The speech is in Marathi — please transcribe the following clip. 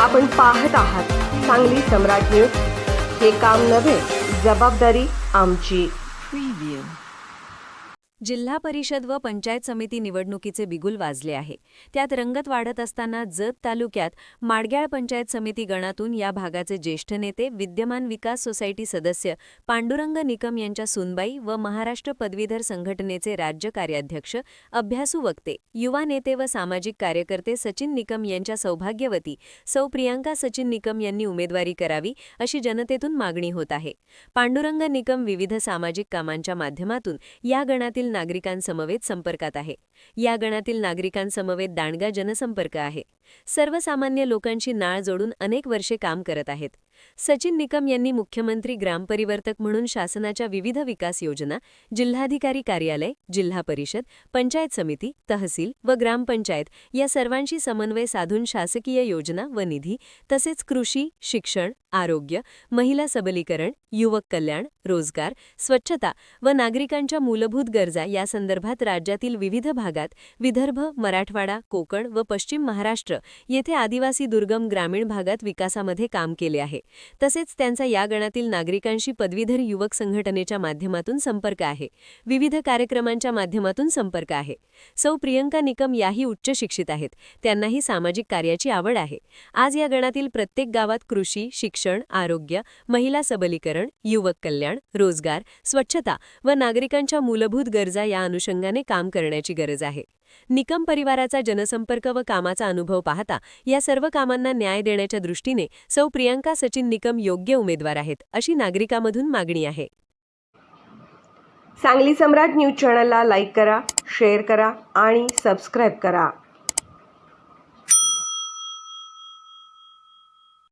आपण पाहत आहात सांगली सम्राट न्यूज. हे काम नव्हे जबाबदारी आमची. जिल्हा परिषद व पंचायत समिती निवडणुकीचे बिगुल वाजले आहे. त्यात रंगत वाढत असताना जत तालुक्यात माडग्याळ पंचायत समिती गणातून या भागाचे ज्येष्ठ नेते विद्यमान विकास सोसायटी सदस्य पांडुरंग निकम यांच्या सुनबाई व महाराष्ट्र पदवीधर संघटनेचे राज्य कार्याध्यक्ष अभ्यासू वक्ते युवा नेते व सामाजिक कार्यकर्ते सचिन निकम यांच्या सौभाग्यवती सौ प्रियांका सचिन निकम यांनी उमेदवारी करावी अशी जनतेतून मागणी होत आहे. पांडुरंग निकम विविध सामाजिक कामांच्या माध्यमातून या गणातील नागरिकांसमवेत संपर्कात आहे. या गणातील नागरिकांसमवेत दांडगा जनसंपर्क आहे. सर्वसामान्य लोकांची नाळ जोडून अनेक वर्षे काम करत आहेत. सचिन निकम यांनी मुख्यमंत्री ग्रामपरिवर्तक म्हणून शासनाच्या विविध विकास योजना जिल्हाधिकारी कार्यालय जिल्हा परिषद पंचायत समिती तहसील व ग्रामपंचायत या सर्वांशी समन्वय साधून शासकीय योजना व निधी तसेच कृषी शिक्षण आरोग्य महिला सबलीकरण युवक कल्याण रोजगार स्वच्छता व नागरिकांच्या मूलभूत गरजा यासंदर्भात राज्यातील विविध भागात विदर्भ मराठवाडा कोकण व पश्चिम महाराष्ट्र येथे आदिवासी दुर्गम ग्रामीण भागात विकासामध्ये काम केले आहे. तसेच त्यांचा या गणातील नागरिकांशी पदवीधर युवक संघटनेच्या माध्यमातून संपर्क आहे. विविध कार्यक्रमांच्या माध्यमातून संपर्क आहे. सौ प्रियंका निकम याही उच्च शिक्षित आहेत. त्यांनाही सामाजिक कार्याची आवड आहे. आज या गणातील प्रत्येक गावात कृषी शिक्षण आरोग्य महिला सबलीकरण युवक कल्याण रोजगार स्वच्छता व नागरिकांच्या मूलभूत गरजा या अनुषंगाने काम करण्याची गरज आहे. निकम परिवाराचा जनसंपर्क व कामाचा अनुभव पाहता या सर्व कामांना न्याय देण्याच्या दृष्टीने सौ प्रियांका सचिन निकम योग्य उमेदवार आहेत अशी नागरिकांमधून मागणी आहे. सांगली सम्राट न्यूज चॅनलला लाईक करा शेअर करा आणि सबस्क्राईब करा.